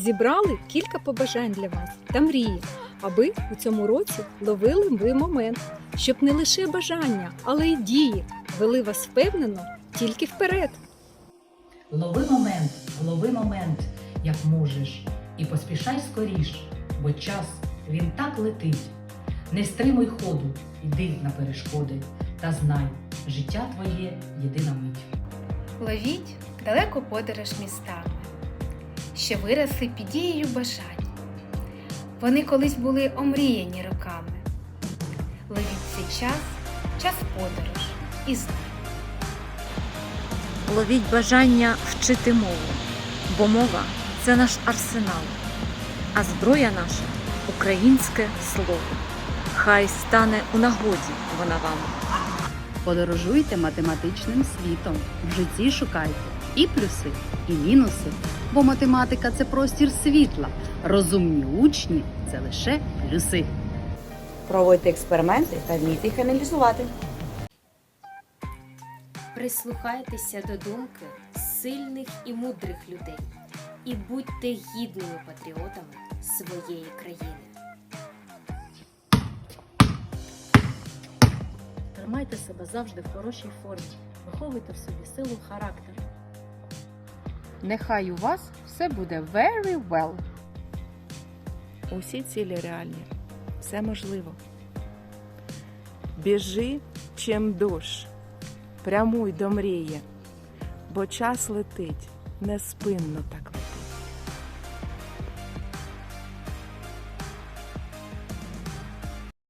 зібрали кілька побажань для вас та мрії, аби у цьому році ловили ви момент, щоб не лише бажання, але й дії вели вас впевнено тільки вперед. Лови момент, лови момент, як можеш, і поспішай скоріш, бо час він так летить. Не стримуй ходу, йди на перешкоди, та знай, життя твоє єдина мить. Ловіть далеку подорож містами, що виросли під дією бажань. Вони колись були омріяні роками. Ловіть цей час, час подорож і знань. Ловіть бажання вчити мову, бо мова це наш арсенал, а зброя наша українське слово. Хай стане у нагоді вона вам. Подорожуйте математичним світом. В житті шукайте і плюси, і мінуси. Бо математика це простір світла. Розумні учні це лише плюси. Проводьте експерименти та вмійте їх аналізувати. Прислухайтеся до думки сильних і мудрих людей і будьте гідними патріотами своєї країни. Тримайте себе завжди в хорошій формі, виховуйте в собі силу характеру. Нехай у вас все буде very well. Усі цілі реальні, все можливо. Біжи чим душ, прямуй до мрії, бо час летить неспинно так.